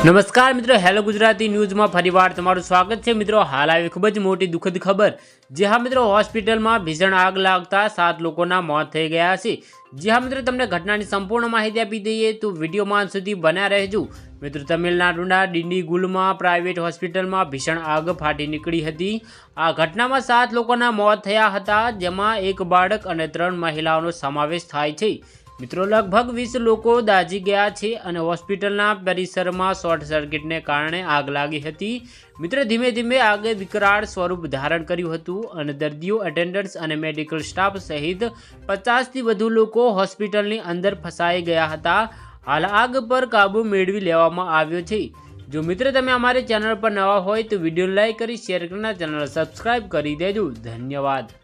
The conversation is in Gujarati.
નમસ્કાર મિત્રો, હેલો ગુજરાતી ન્યૂઝમાં ફરીવાર તમારું સ્વાગત છે. મિત્રો, હાલ આવી ખૂબ જ મોટી દુઃખદ ખબર જે હા મિત્રો, હોસ્પિટલમાં ભીષણ આગ લાગતા સાત લોકોના મોત થઈ ગયા છે. જે હા મિત્રો, તમને ઘટનાની સંપૂર્ણ માહિતી આપી દઈએ તો વિડીયોમાં સુધી બન્યા રહેજો. મિત્રો, તમિલનાડુના ડિંડીગુલમાં પ્રાઇવેટ હોસ્પિટલમાં ભીષણ આગ ફાટી નીકળી હતી. આ ઘટનામાં સાત લોકોના મોત થયા હતા, જેમાં એક બાળક અને ત્રણ મહિલાઓનો સમાવેશ થાય છે. મિત્રો, લગભગ વીસ લોકો દાઝી ગયા છે અને હોસ્પિટલના પરિસરમાં શોર્ટ સર્કિટને કારણે આગ લાગી હતી. મિત્રો, ધીમે ધીમે આગે વિકરાળ સ્વરૂપ ધારણ કર્યું હતું અને દર્દીઓ અટેન્ડન્ટ્સ અને મેડિકલ સ્ટાફ સહિત પચાસથી વધુ લોકો હોસ્પિટલની અંદર ફસાઈ ગયા હતા. હાલ આગ પર કાબૂ મેળવી લેવામાં આવ્યો છે. જો મિત્ર, તમે અમારી ચેનલ પર નવા હોય તો વીડિયો લાઇક કરી, શેર કરીને ચેનલ સબસ્ક્રાઈબ કરી દેજો. ધન્યવાદ.